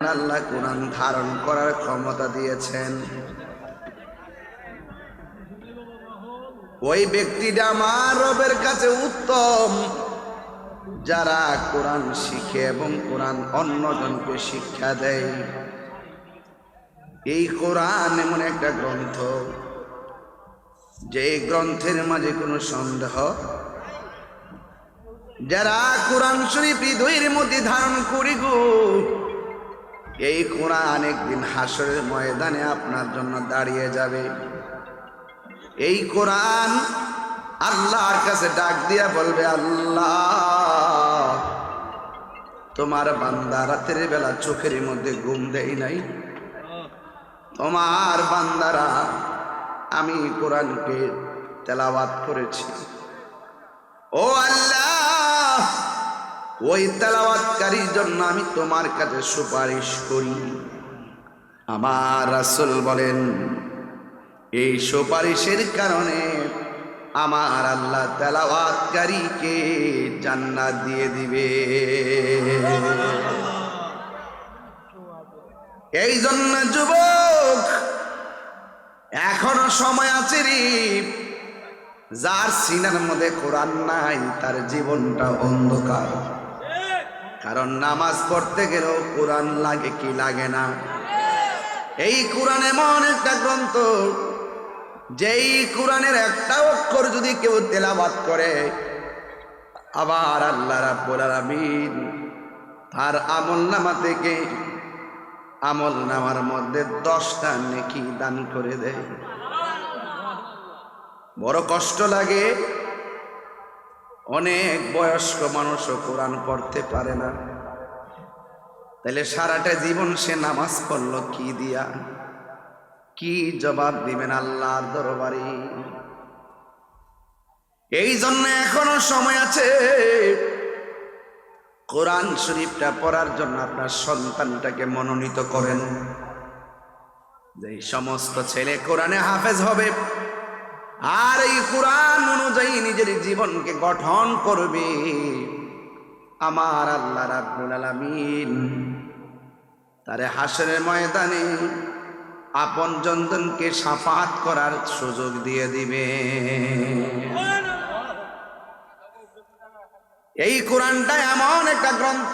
আল্লাহ কোরআন ধারণ করার ক্ষমতা দিয়েছেন। ওই ব্যক্তিটা আমার রবের কাছে উত্তম। যারা কোরআন শিখে এবং কোরআন অন্যজনকে শিক্ষা দেয়। এই কোরআন এমন একটা গ্রন্থ। যে গ্রন্থের মাঝে কোনো সন্দেহ। যারা কোরআন শরীফ হৃদয়ের মধ্যে ধারণ করি গো এই কোরআন একদিন হাসরের ময়দানে আপনার জন্য দাঁড়িয়ে যাবে। এই কোরআন আল্লাহর কাছে ডাক দিয়া বলবে, আল্লাহ, তোমার বান্দা রাতের বেলা চোখের মধ্যে ঘুম দেই নাই। তোমার বান্দারা, আমি কোরআনকে তেলাওয়াত করেছি। ও আল্লাহ ওই তেলাওয়াতকারীর জন্য আমি তোমার কাছে সুপারিশ করি। আমার রাসূল বলেন, এই সুপারিশের কারণে আমার আল্লাহ তেলাওয়াতকারীকে জান্নাত দিয়ে দিবে। এই জন্য যুবক, এখনও সময় আছে রে। যার সিনার মধ্যে কোরআন নাই, তার জীবনটা অন্ধকার। কারণ নামাজ পড়তে গেলেও কোরআন লাগে কি লাগে না। এই কোরআন এমন একটা গ্রন্থ, যেই কোরআনের একটা অক্ষর যদি কেউ তেলাবাদ করে, আবার আল্লাহ রাব্বুল আলামিন তার আমল নামা থেকে আমল নামার মধ্যে দশটা নেকি দান করে দেয়। বড় কষ্ট লাগে অনেক বয়স্ক মানুষও কোরআন পড়তে পারে না। তাহলে সারাটা জীবন সে নামাজ পড়ল কি দিয়া? কি জবাব দিবেন আল্লাহর দরবারে? এই জন্য এখনও সময় আছে। কোরআন শরীফটা পড়ার জন্য আপনার সন্তানটাকে মনোনীত করেন। যে সমস্ত ছেলে কোরআনে হাফেজ হবে আর এই কোরআন অনুযায়ী নিজের জীবনকে গঠন করবে। আমার আল্লাহ রাব্বুল আলামিন। তারে হাসরের ময়দানে আপন জনজনকে সাফাত করার সুযোগ দিয়ে দিবে। এই কোরআনটা এমন একটা গ্রন্থ।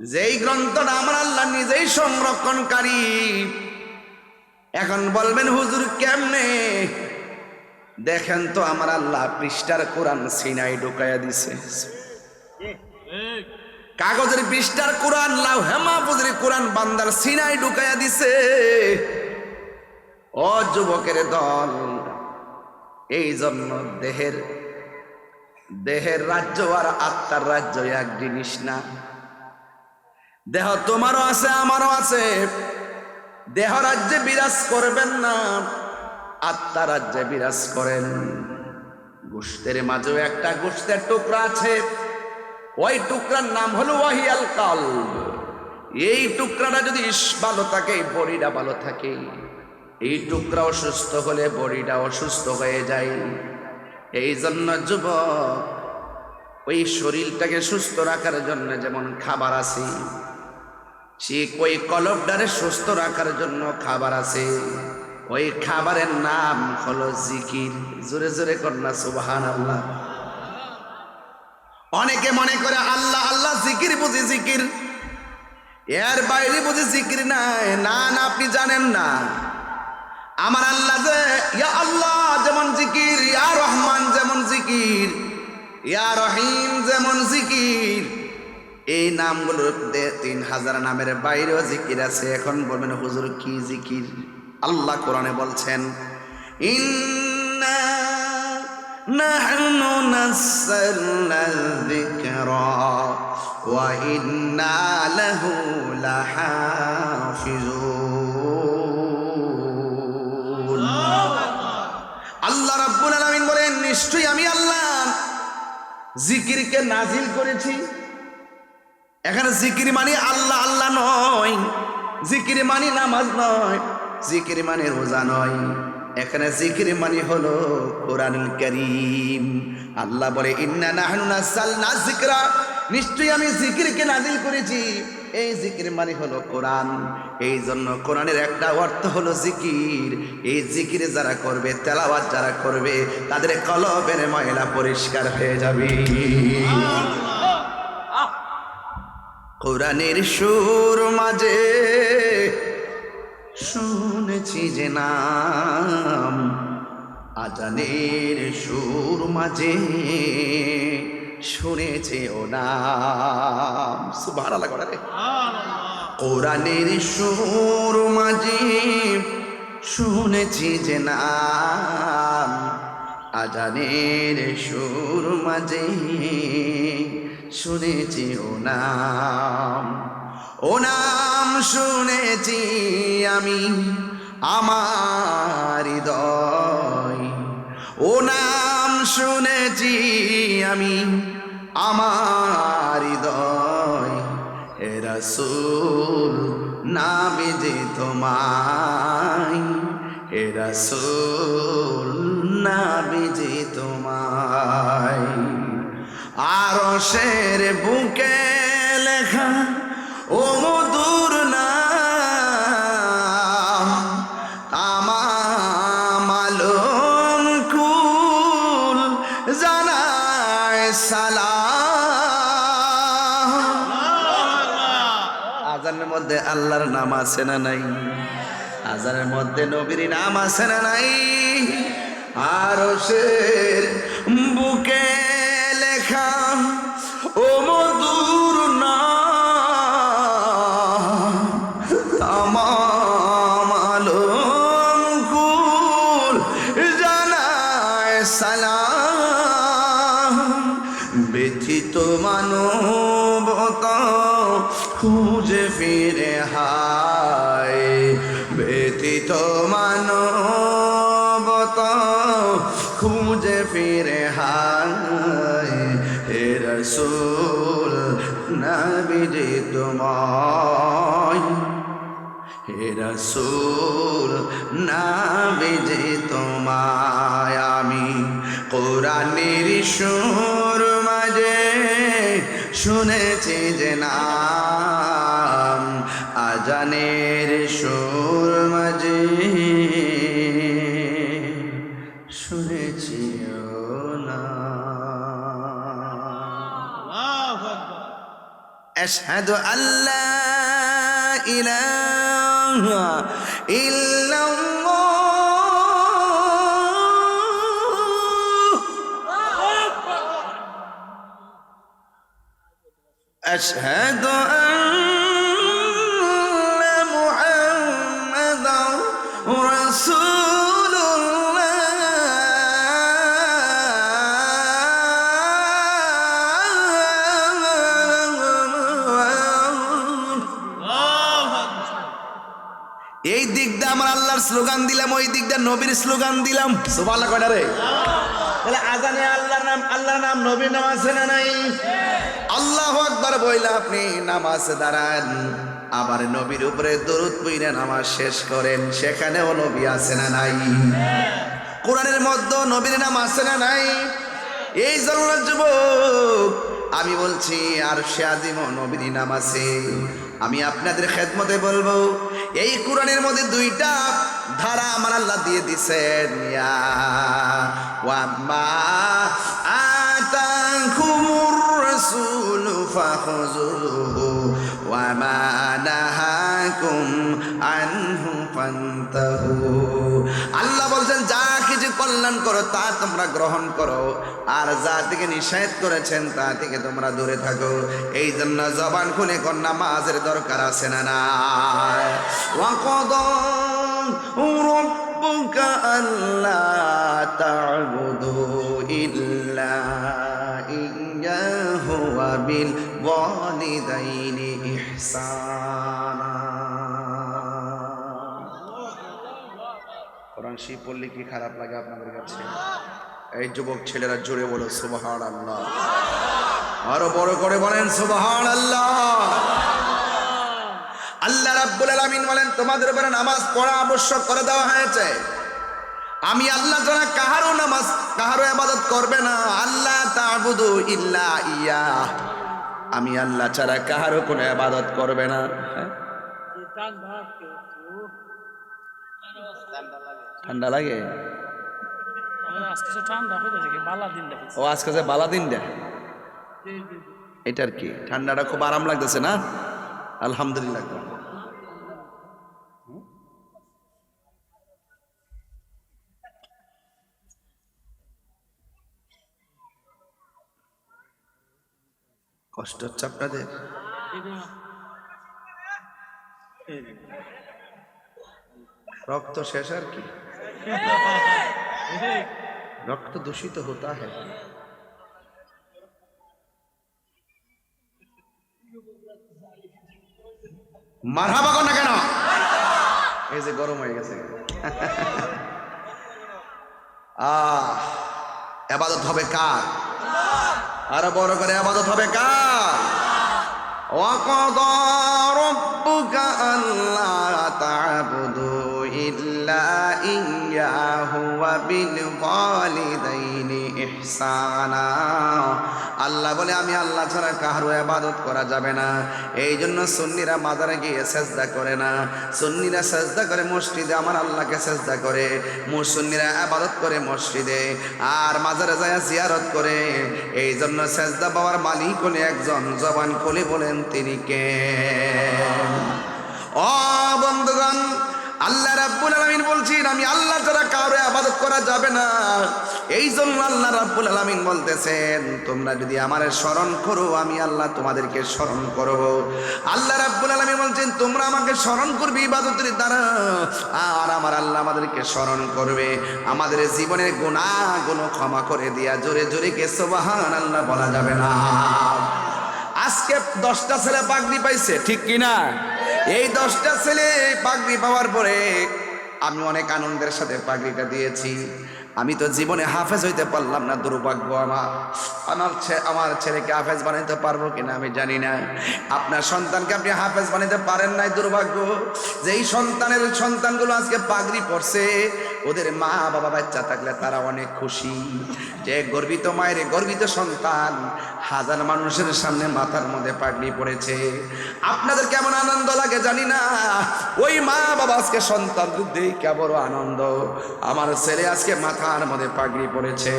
যেই গ্রন্থটা আমার আল্লাহ নিজেই সংরক্ষণকারী। এখন বলবেন, হুজুর কেমনে? দেখেন তো আমার আল্লাহ পৃষ্ঠার কোরআন সিনাই ঢুকাইয়া দিছে। কাগজের পৃষ্ঠার কোরআন, লাউ হেমাপুজের কোরআন বান্দার সিনাই ঢুকাইয়া দিছে। ও যুবকের দল, এই জন্য দেহের দেহের রাজ্য আর আত্মার রাজ্য এক জিনিস না। দেহ তোমারও আছে, আমারও আছে। দেহ রাজ্যে বিরাজ করবেন না আত্মা রাজ্যে বিরাজ করেন। গোষ্ঠের মাঝেও একটা গোষ্ঠের টুকরা আছে, ওই টুকরার নাম হলো ওয়াহিয়াল কাল। এই টুকরাটা যদি ভালো থাকে বডিটা ভালো থাকে। এই টুকরা অসুস্থ হলে বডিটা অসুস্থ হয়ে যায়। এই জন্য যুবক, ওই শরীরটাকে সুস্থ রাখার জন্য যেমন খাবার আছে সে ওই কলবটারে সুস্থ রাখার জন্য খাবার আছে। ওই খাবারের নাম হলো জিকির। জোরে জোরে কন্যা সুবাহান আল্লাহ অনেকে মনে করে আল্লাহ আল্লাহ জিকির বুঝি জিকির। এর বাইরে বুঝি জিকির নাই। না না, আপনি জানেন না। আমার আল্লাহ যে, ইয়া আল্লাহ যেমন জিকির, ইয়া রহমান যেমন জিকির, ইয়া রহিম যেমন জিকির। এই নামগুলোর তিন হাজার নামের বাইরেও জিকির আছে। এখন বলবেন, হুজুর, কি জিকির? আল্লাহ কোরআনে বলছেন আল্লাহ রাব্বুল আলামিন বলেন, নিশ্চয়ই আমি আল্লাহ জিকিরকে নাজিল করেছি। এখানে জিকির মানে আল্লাহ আল্লাহ নয়। জিকির মানে নামাজ নয়, জিকির মানে রোজা নয়। এখানে জিকির মানে হলো কোরআনুল করিম। আল্লাহ বলে, ইন্না নাহনু যিকরা। নিশ্চয়ই আমি জিকিরকে নাজিল করেছি। এই জিকির মানে হলো কোরআন। এই জন্য কোরআনের একটা অর্থ হলো জিকির। এই জিকির যারা করবে, তেলাওয়াত যারা করবে, তাদের কলবের ময়লা পরিষ্কার হয়ে যাবে। কোরআনের সুর মাঝে শুনেছি যে নাম আজানের সুর মাঝে শুনেছে ও নাম। সুভার আলাদা রে। কোরআনের সুর মাঝে শুনেছি যে নাম আজানের সুর মাঝে শুনেছি ও নাম। ও নাম শুনেছি আমি আমার হৃদয়। ও নাম শুনেছি আমি আমার হৃদয়। হে রসুল, নামে যে তোমায়। হে রসুল, নামে যে তোমায়। শের বুকে লেখা, ও মধুর নাম, তামাম কুল জানায় সালাম। আজানের মধ্যে আল্লাহর নাম আছে না নাই? আজানের মধ্যে নবীর নাম আছে না নাই? আর শের বুকে ব্যথিত মানবতা খুঁজে ফিরে হায়। ব্যথিত মানবতা খুঁজে ফিরে হায়। হে রসুল নবীজি তোমায়। হে রসুল নাবিজে তোমায়। আমি কোরআনের সুর শুনেছি যে নাম আজানের সুর মাঝে শুনেছি ও নাম أشهد أن لا إله إلا الله أشهد أن محمدا رسول الله এই দিকটা আমার আল্লাহর স্লোগান দিলাম ওই দিকটা নবীর স্লোগান দিলাম সুবহানাল্লাহ কয়টা রে তাহলে আজানে আল্লাহর নাম আল্লাহর নাম নবীর নাম আছে না নাই আল্লাহু আকবার বইলে আপনি নামাজ দাঁড়ান। আবার নবীর উপরে দরুদ পইরে নামাজ শেষ করেন। সেখানেও নবী আছে না নাই? কোরআনের মধ্যে নবীর নাম আছে না নাই? এই জন্য যুবক, আমি বলছি, আর সে আজিম নবীর নাম আছে। আমি আপনাদের খেদমতে বলব, এই কোরআনের মধ্যে দুইটা ধারা আমার আল্লাহ দিয়ে দিছেন। ইয়া ওয়াম্মা আতাকুমুর রাসূল ফাখুযুহু ওয়ামা নাহাকুম আনহু ফান্তাহু আল্লাহ বলছেন যা কিছু কল্যাণ করো তা তোমরা গ্রহণ করো আর যা থেকে নিষেধ করেছেন তা থেকে তোমরা দূরে থাকো এই জন্য জবান খুলে কোন নামাজের দরকার আছে না না ওয়াকদ ربك ألا تعبدوا إلا إياه وبالوالدين إحسانا কোরআন শিব পড়লে কি খারাপ লাগে আপনাদের কাছে এই যুবক ছেলেরা জোরে বলো সুবহান আল্লাহ আরো বড় করে বলেন সুবহান আল্লাহ আল্লাহ রাব্বুল আলামিন বলেন তোমাদের উপরে নামাজ পড়া আবশ্যক করে দেওয়া হয়েছে আমি আল্লাহ ছাড়া কাহারও নামাজ, কাহারও ইবাদত করবে না। আল্লাহ ইল্লা ইয়া। আমি আল্লাহ ছাড়া কাহারও কোনো আবাদত করবে না। হ্যাঁ? ঠান্ডা লাগে? ও, আজকে যে বালা দিন দেয়। এটার কি? ঠান্ডাটা খুব আরাম লাগতেছে না? আলহামদুলিল্লাহ। কষ্ট হচ্ছে আপনাদের? রক্ত শেষ আর কি? রক্ত দূষিত হতা হ্যাঁ মারা পাগো না কেন? এই যে গরম হয়ে গেছে। আহ, এবাদত হবে কার? আরো বড় করে আবাদত হবে কার وقضى ربك ألا تعبدوا إلا إياه وبالوالدين إحسانا আল্লাহ বলে, আমি আল্লাহ ছাড়া কাহারও আবাদত করা যাবে না। এই জন্য সুন্নিরা মাজারে গিয়ে সেজদা করে না। সুন্নিরা সেজদা করে মসজিদে, আমার আল্লাহকে সেজদা করে। মুসন্নিরা আবাদত করে মসজিদে আর মাজারে যায় জিয়ারত করে। এই জন্য সেজদা পাওয়ার মালিক হলে একজন জবান খুলে বলেন, তিনি কে? ও বন্ধুগণ আল্লাহ রাব্বুল আলামিন বলছেন, আমি আল্লাহ ছাড়া কারও আবাদত করা যাবে না। এই জন্য আল্লাহ রাব্বুল আলামিন বলতেছেন, তোমরা যদি আমারে স্মরণ করো, আমি আল্লাহ তোমাদেরকে স্মরণ করব। আল্লাহ রাব্বুল আলামিন বলছেন, তোমরা আমাকে স্মরণ করবে ইবাদতের দ্বারা, আর আমার আল্লাহ আমাদেরকে স্মরণ করবে। আমাদের জীবনের গুনাহগুলো ক্ষমা করে দিয়া জোরে জোরে কে সুবহান আল্লাহ বলা যাবে না। আজকে দশটা ছেলে পাগড়ি পাইছে, ঠিক কিনা? এই দশটা ছেলে পাগড়ি পাওয়ার পরে আমি অনেক আনন্দের সাথে পাগড়িটা দিয়েছি। আমি তো জীবনে হাফেজ হইতে পারলাম না, দুর্ভাগ্য আমার। আমার আমার ছেলেকে হাফেজ বানাইতে পারব কিনা আমি জানি না। আপনার সন্তানকে আপনি হাফেজ বানাইতে পারেন নাই, দুর্ভাগ্য। যেই সন্তানের সন্তানগুলো আজকে পাগড়ি পড়ছে ওদের মা বাবা বাচ্চা থাকলে তারা অনেক খুশি যে গর্বিত মায়ের গর্বিত সন্তান হাজার মানুষের সামনে মাথার মধ্যে পাগড়ি পড়েছে। আপনাদের কেমন আনন্দ লাগে জানি না। ওই মা বাবা আজকে সন্তান দেই কেমন আনন্দ। আমার ছেলে আজকে মাথার মধ্যে পাগড়ি পড়েছে।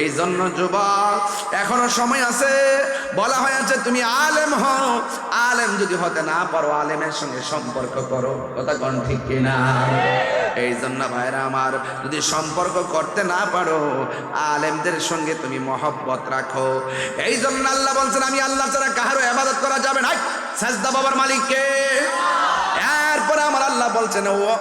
এই জন্য যুবক, এখনও সময় আছে। বলা হয়েছে তুমি আলেম হও। আলেম যদি হতে না পারো, আলেমের সঙ্গে সম্পর্ক করো। কথা কোন ঠিক কিনা? এই জন্য ভাইরা আমার, যদি সম্পর্ক করতে না পারো, আলেমদের সঙ্গে তুমি মহব্বত রাখো। এই জন্য আল্লাহ বলছেন, আমি আল্লাহ ছাড়া কাহারও আবাদত করা যাবে না। সাজদা বাবার মালিককে। এরপরে আমার আল্লাহ বলছেন, ও